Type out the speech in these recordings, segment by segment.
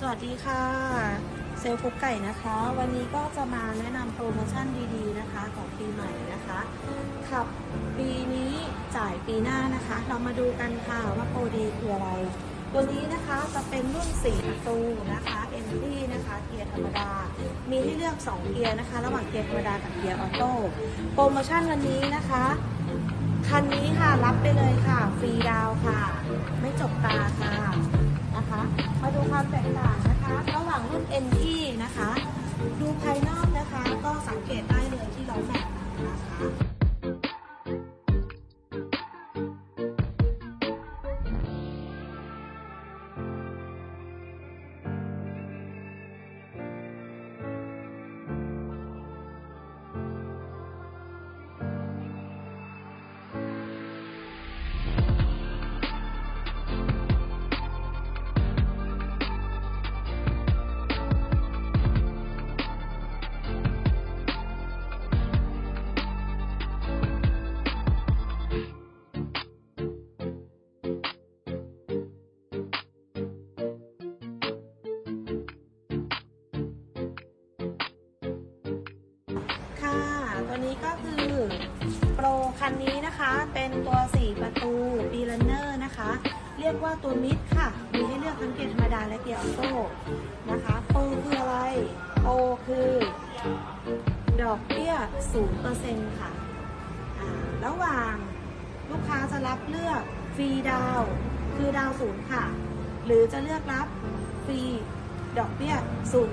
สวัสดีค่ะ เซลล์คุกไก่นะคะ วันนี้ก็จะมาแนะนำโปรโมชั่นดีๆนะคะของปีใหม่นะคะขับปีนี้จ่ายปีหน้านะคะ เรามาดูกันค่ะว่าโปรดีคืออะไร ตัวนี้นะคะจะเป็นรุ่น4ประตูนะคะเอ็นทีนะคะเกียร์ธรรมดา มีให้เลือก 2 เกียร์นะคะ ระหว่างเกียร์ธรรมดากับเกียร์ออโต้โปรโมชั่นวันนี้นะคะคันนี้ค่ะรับไปเลยค่ะ ฟรีดาวค่ะ ไม่จบตาค่ะ นะคะ มาดูความแตกต่างนะคะ ระหว่างรุ่น NT นะคะ ดูภายนอกนะคะก็สังเกตได้ นี้ก็คือโปรคันนี้นะคะ เป็นตัว 4 ประตูปีลันเนอร์นะคะ เรียกว่าตัวมิดค่ะ มีให้เลือกทั้งเกียร์ธรรมดาและเกียร์ออโต้นะคะโปรคืออะไรโปรคือ ดอกเบี้ย0%ค่ะอ่าระหว่างลูกค้าจะรับเลือกฟรีดาว คือดาวศูนย์ค่ะ หรือจะเลือกรับฟรี ดอกเบี้ย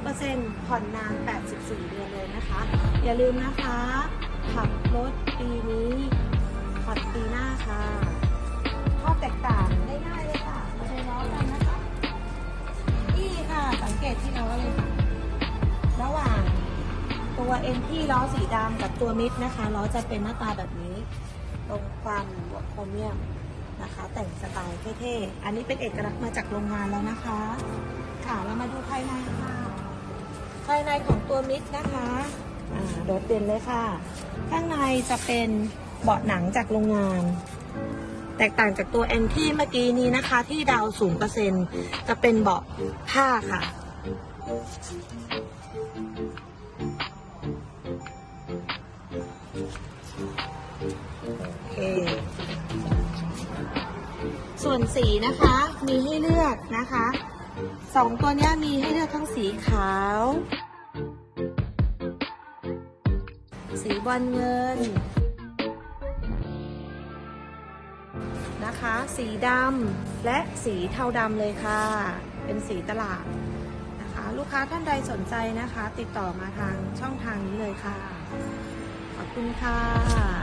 0%ผ่อนนาน 84 เดือนเลยนะคะ อย่าลืมนะคะ ขับรถปีนี้ผ่อนปีหน้าค่ะข้อแตกต่างได้ง่ายเลยค่ะมาดูล้อกันนะคะ นี่ค่ะสังเกตที่ล้อเลยค่ะ ระหว่างตัวเอ็นที่ล้อสีดำกับตัวมิดนะคะล้อจะเป็นหน้าตาแบบนี้ตรงความบวกโครเมียมนะคะ แต่งสไตล์เท่ๆ อันนี้เป็นเอกลักษณ์มาจากโรงงานแล้วนะคะ ค่ะ เรามาดูภายในค่ะ ภายในของตัวมิกนะคะอ่าโดดเด่นเลยค่ะ ข้างในจะเป็นเบาะหนังจากโรงงาน แตกต่างจากตัวแอนที่เมื่อกี้นี้นะคะ ที่ดาวศูนเปอร์เซ็นจะเป็นเบาะผ้าค่ะโอเค ส่วนสีนะคะมีให้เลือกนะคะ สองตัวนี้มีให้เลือกทั้งสีขาว สีบอลเงิน นะคะ สีดำและสีเทาดำเลยค่ะ เป็นสีตลาดนะคะ ลูกค้าท่านใดสนใจนะคะ ติดต่อมาทางช่องทางนี้เลยค่ะ ขอบคุณค่ะ